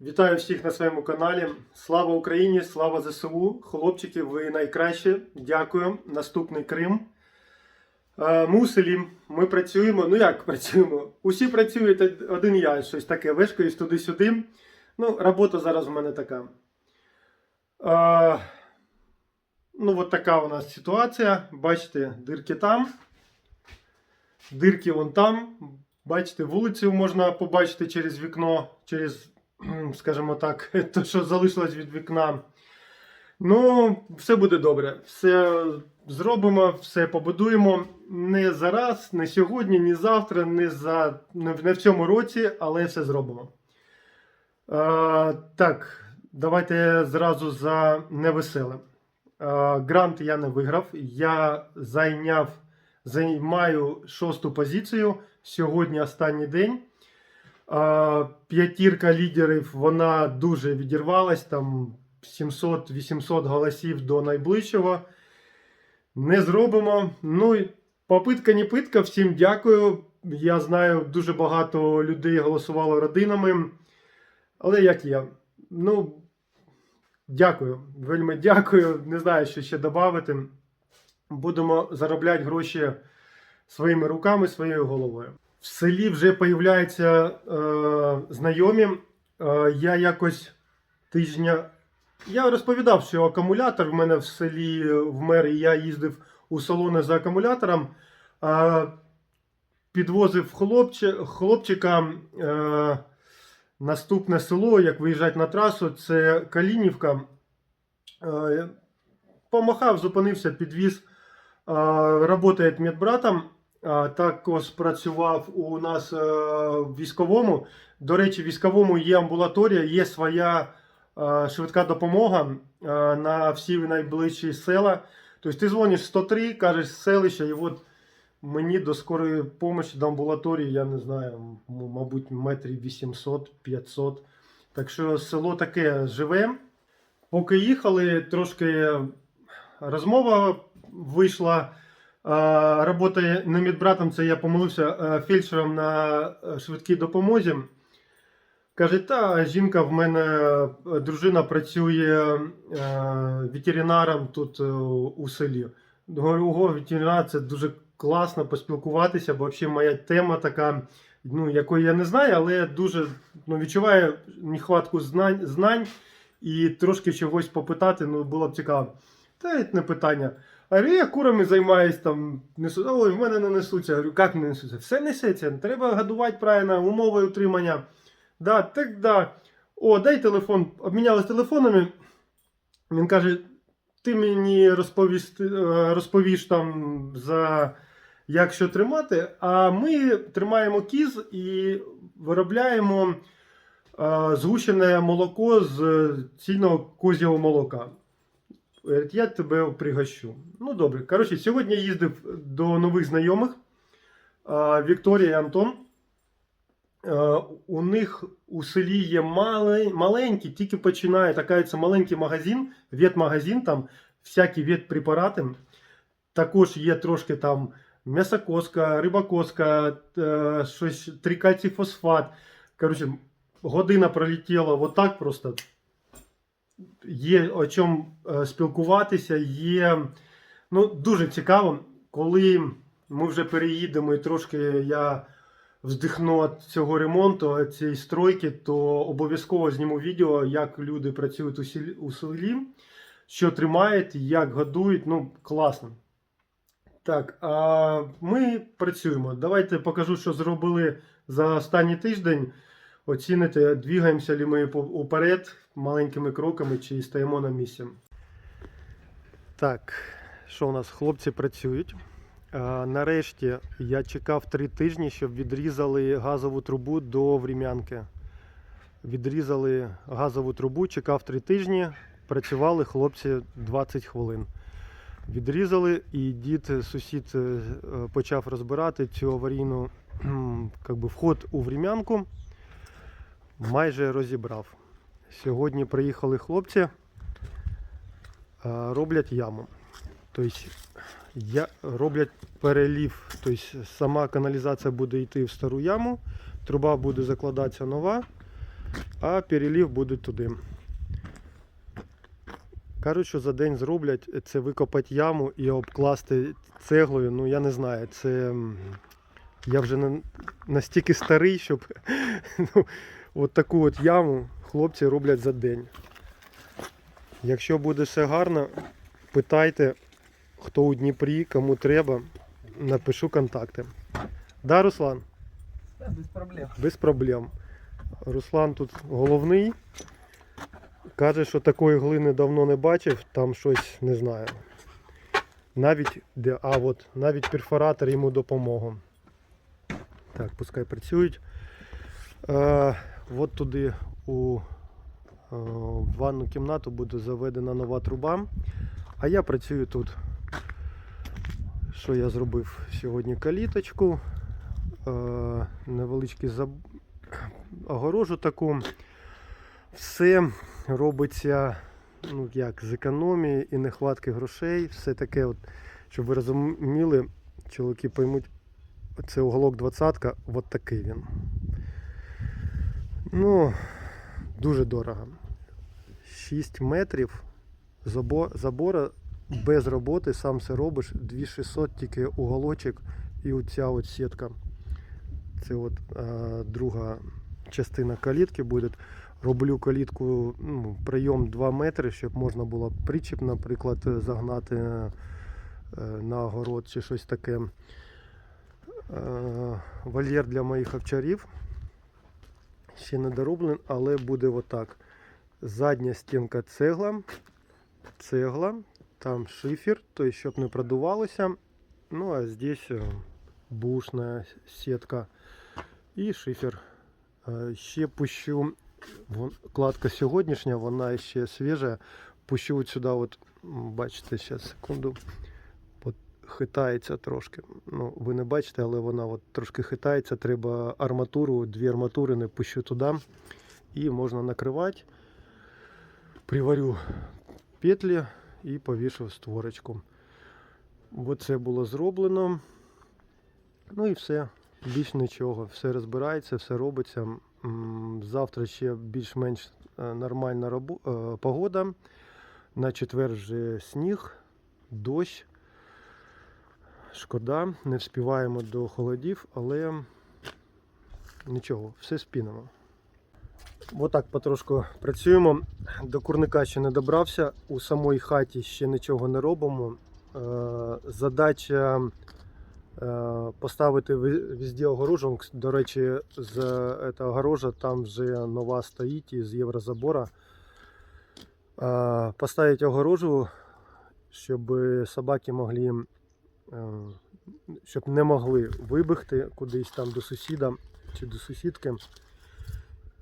Вітаю всіх на своєму каналі. Слава Україні! Слава ЗСУ! Хлопчики, ви найкраще. Дякую. Наступний Крим. Е, Ми у селі. Ми працюємо. Ну як працюємо? Усі працюють один я, щось таке, вишкаюсь туди-сюди. Ну, робота зараз в мене така. Е, Ну, от така у нас ситуація. Бачите, дирки там. Дирки вон там. Бачите, вулицю можна побачити через вікно, через, скажімо так, те, що залишилось від вікна. Ну, все буде добре. Все зробимо, все побудуємо. Не зараз, не сьогодні, ні завтра, не, за, не в цьому році, але все зробимо. Е, так, давайте зразу за невеселе. Е, грант я не виграв. Я зайняв, займаю шосту позицію. Сьогодні останній день. П'ятірка лідерів вона дуже відірвалась. Там 700-800 голосів до найближчого. Не зробимо. Ну, попитка не питка. Всім дякую. Я знаю, дуже багато людей голосувало родинами. Але як є. Ну, дякую. Вельми дякую. Не знаю, що ще додати. Будемо заробляти гроші своїми руками, своєю головою. В селі вже появляються е, знайомі. Е, я якось тижня. Я розповідав, що акумулятор в мене в селі вмер, і я їздив у салони за акумулятором. Е, підвозив хлопче, хлопчика. Е, наступне село, як виїжджати на трасу, це Калінівка. Е, помахав, зупинився, підвіз. Работає медбратом. Також працював у нас е, в військовому. До речі, в військовому є амбулаторія, є своя е, швидка допомога е, на всі найближчі села. Тобто ти дзвониш 103, кажеш з селища, і от мені до скорої допомоги до амбулаторії, я не знаю, мабуть, метрів 800-500. Так що село таке живе. Поки їхали, трошки розмова вийшла. А, Робота не медбратом, це я помилився фельдшером на е, швидкій допомозі. Каже, та жінка в мене е, дружина працює е, ветеринаром тут е, у селі. Говорю, ого, ветеринар це дуже класно поспілкуватися, бо взагалі моя тема така, ну, якої я не знаю, але я дуже ну, відчуваю нехватку знань, знань і трошки чогось попитати, ну, було б цікаво. Та не питання. А я курами займаюсь там, несу. Ой, в мене не несуться. Я говорю, як не несуться? Все несеться, треба годувати правильно, умови утримання. Да, так да. О, дай телефон. Обмінялись телефонами. Він каже: ти мені розповість, е, розповіш там за як що тримати, а ми тримаємо кіз і виробляємо е, згущене молоко з цільного козього молока. Говорить, я тебе пригощу. Ну добре. Коротше, сьогодні я їздив до нових знайомих Вікторія і Антон. Е, У них у селі є мале- маленький, тільки починає така це маленький магазин, ветмагазин, там всякі ветпрепарати. Також є трошки там м'ясокоска, рибакоска, е, щось трикальцифосфат. Коротше, година пролетіла отак просто є о чому е, спілкуватися, є ну, дуже цікаво, коли ми вже переїдемо і трошки я вздихну від цього ремонту, цієї стройки, то обов'язково зніму відео, як люди працюють у селі, у селі що тримають, як годують. Ну, класно. Так, а ми працюємо. Давайте покажу, що зробили за останній тиждень. Оціните, двігаємося ли ми уперед маленькими кроками чи стоїмо на місці. Так, що у нас? Хлопці працюють. А, нарешті я чекав три тижні, щоб відрізали газову трубу до Врем'янки. Відрізали газову трубу, чекав три тижні. Працювали хлопці 20 хвилин. Відрізали, і дід, сусід, е, почав розбирати цю аварійну би, вход у Врем'янку майже розібрав. Сьогодні приїхали хлопці, роблять яму. Тобто роблять перелів, тобто сама каналізація буде йти в стару яму, труба буде закладатися нова. а перелів буде туди. Кажуть, що за день зроблять це викопати яму і обкласти цеглою. Ну я не знаю, це я вже настільки старий, щоб ну, от таку от яму хлопці роблять за день. Якщо буде все гарно, питайте, хто у Дніпрі, кому треба, напишу контакти. Да, Руслан? Да, без проблем. Без проблем. Руслан тут головний. Каже, що такої глини давно не бачив, там щось не знаю. Навіть де, а от навіть перфоратор йому допомогу. Так, пускай працюють. Е, от туди у е, ванну кімнату буде заведена нова труба. А я працюю тут. Що я зробив сьогодні каліточку, е, невеличкий заб... огорожу таку. Все робиться ну, як, з економії і нехватки грошей. Все таке, от, щоб ви розуміли, чоловіки поймуть, це уголок 20 от такий він. Ну, дуже дорого. 6 метрів забо- забора без роботи, сам все робиш, 2600 тільки уголочок і оця от сітка. Це от е, друга частина калітки буде. Роблю калітку ну, прийом 2 метри, щоб можна було причіп, наприклад, загнати е, на огород чи щось таке. Е, Вольєр для моїх овчарів. Ще не дороблений, але буде отак. Задня стінка цегла, цегла, там шифер, тобто, щоб не продувалося. Ну а здесь е, бушна сітка і шифер. Е, Ще пущу, кладка сьогоднішня, вона ще свіжа. Пущу от сюди, от, бачите, зараз секунду. Хитається трошки. Ну, ви не бачите, але вона от трошки хитається. Треба арматуру, дві арматури не пущу туди. І можна накривати. Приварю петлі і повішу створочку. От це було зроблено. Ну і все. Більш нічого. Все розбирається, все робиться. Завтра ще більш-менш е, нормальна е, погода. На четвер вже сніг, дощ. Шкода, не вспіваємо до холодів, але нічого, все спінемо. Отак потрошку працюємо. До курника ще не добрався. У самої хаті ще нічого не робимо. Е, Задача е, поставити ви- везде огорожу. До речі, з огорожа там вже нова стоїть із єврозабора. Е, Поставити огорожу, щоб собаки могли, щоб не могли вибігти кудись там до сусіда чи до сусідки.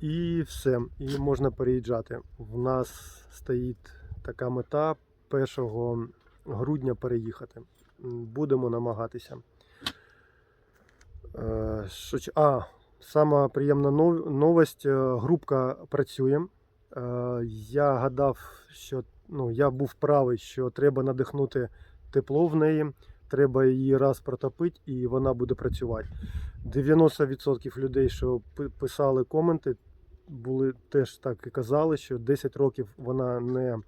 І все, і можна переїжджати. В нас стоїть така мета 1 грудня переїхати. Будемо намагатися. Е, а, сама приємна новость. е, Групка працює. Е, Я гадав, що ну, я був правий, що треба надихнути тепло в неї. Треба її раз протопити і вона буде працювати. 90% людей, що писали коменти, були теж так і казали, що 10 років вона не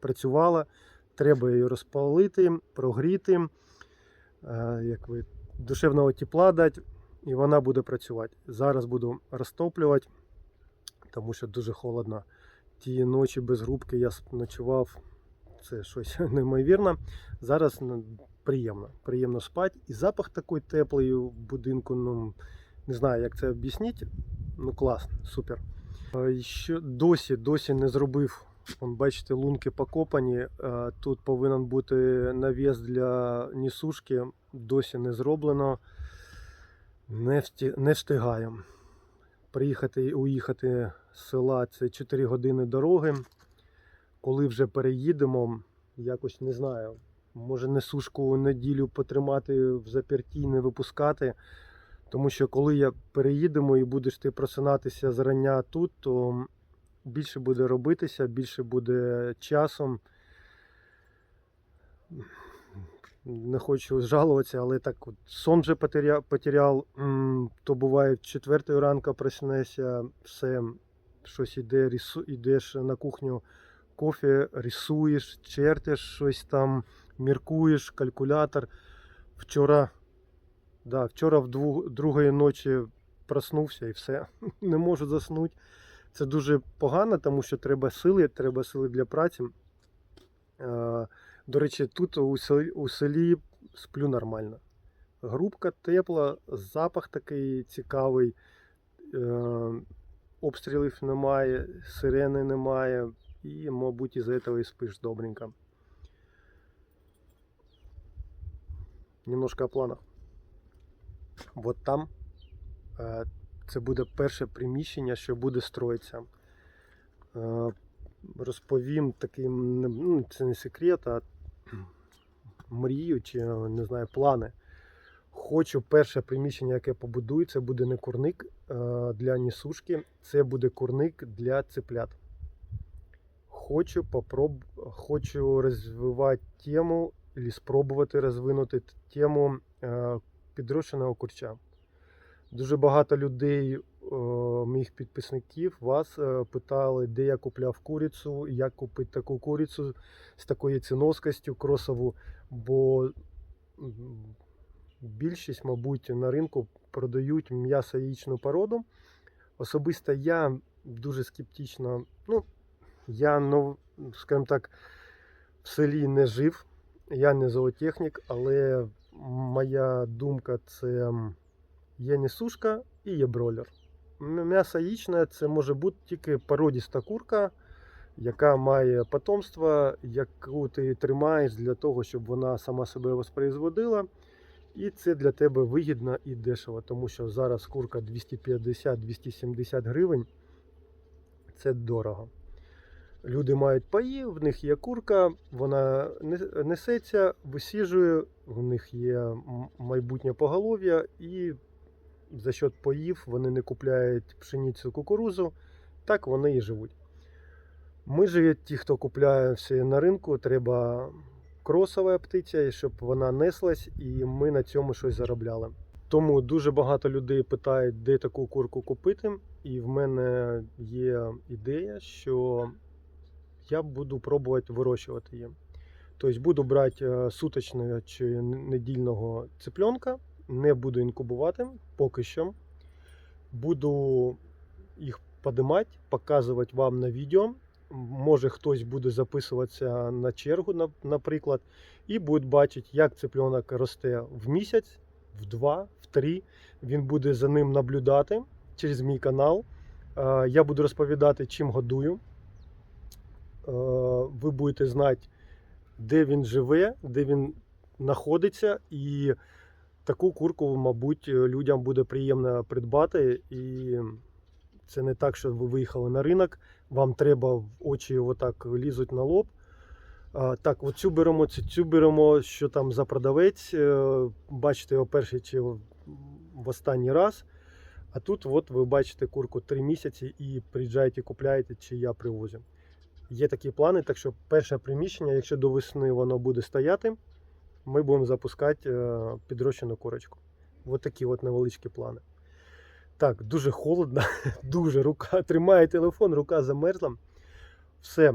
працювала. Треба її розпалити, прогріти, е, як ви, душевного тепла дати, і вона буде працювати. Зараз буду розтоплювати, тому що дуже холодно. Ті ночі без грубки я ночував. Це щось неймовірне. Зараз приємно. Приємно спати. І запах такий теплий в будинку. Ну, не знаю, як це об'яснити. Ну клас, супер. Що досі, досі не зробив. Бачите, лунки покопані. Тут повинен бути навіс для несушки. Досі не зроблено. Не, всті, не встигаю. Приїхати і уїхати з села це 4 години дороги. Коли вже переїдемо, якось не знаю. Може несушку неділю потримати в заперті, не випускати. Тому що коли я переїдемо і будеш ти просинатися зрання тут, то більше буде робитися, більше буде часом. Не хочу жалуватися, але так от сон вже потеря- потеряв, то буває в четвертої ранку проснешся, все щось іде, рису, йдеш на кухню, кофе, рисуєш, чертиш щось там, міркуєш, калькулятор. Вчора, да, вчора в другої ночі проснувся і все. Не можу заснути. Це дуже погано, тому що треба сили, треба сили для праці. До речі, тут у селі, у селі сплю нормально. Грубка тепла, запах такий цікавий, е, обстрілів немає, сирени немає, і, мабуть, із-за цього і спиш добренько. Немножко о планах. От там е, це буде перше приміщення, що буде строїтися. Е, Розповім такий, ну, це не секрет, а мрію чи не знаю, плани. Хочу перше приміщення, яке побудую, це буде не курник е, для нісушки, це буде курник для цеплят. Хочу попроб... хочу розвивати тему і спробувати розвинути тему е, підрощеного курча. Дуже багато людей, е, моїх підписників, вас е, питали, де я купляв курицю, як купити таку курицю з такою ціноскостю кросову, бо більшість, мабуть, на ринку продають м'ясо яєчну породу. Особисто я дуже скептично, ну, я, ну, скажімо так, в селі не жив, я не зоотехнік, але моя думка це є несушка і є бройлер. М'ясо яєчне це може бути тільки породіста курка, яка має потомство, яку ти тримаєш для того, щоб вона сама себе воспроизводила. І це для тебе вигідно і дешево, тому що зараз курка 250-270 гривень. Це дорого. Люди мають паї, в них є курка, вона несеться, висіжує, в них є майбутнє поголов'я, і за счет паїв вони не купляють пшеницю кукурузу, так вони і живуть. Ми же, ті, хто купляє все на ринку, треба кросова птиця, щоб вона неслась, і ми на цьому щось заробляли. Тому дуже багато людей питають, де таку курку купити. І в мене є ідея, що я буду пробувати вирощувати її. Тобто буду брати е, суточного чи недільного цыпленка, не буду інкубувати поки що. Буду їх подимати, показувати вам на відео. Може хтось буде записуватися на чергу, наприклад, і буде бачити, як цыпленок росте в місяць, в два, в три. Він буде за ним наблюдати через мій канал. Е, Я буду розповідати, чим годую. Е, Ви будете знати, де він живе, де він знаходиться, і таку курку, мабуть, людям буде приємно придбати. І це не так, що ви виїхали на ринок, вам треба в очі отак лізуть на лоб. Так, оцю беремо, цю, беремо, що там за продавець. е, Бачите його перший чи в останній раз. А тут от ви бачите курку 3 місяці і приїжджаєте, купляєте, чи я привозю. Є такі плани, так що перше приміщення, якщо до весни воно буде стояти, ми будемо запускати е, підрощену курочку. Ось такі от невеличкі плани. Так, дуже холодно, дуже рука тримає телефон, рука замерзла. Все,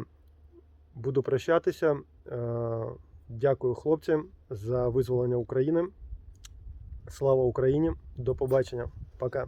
буду прощатися. Е, Дякую хлопцям за визволення України. Слава Україні! До побачення. Пока.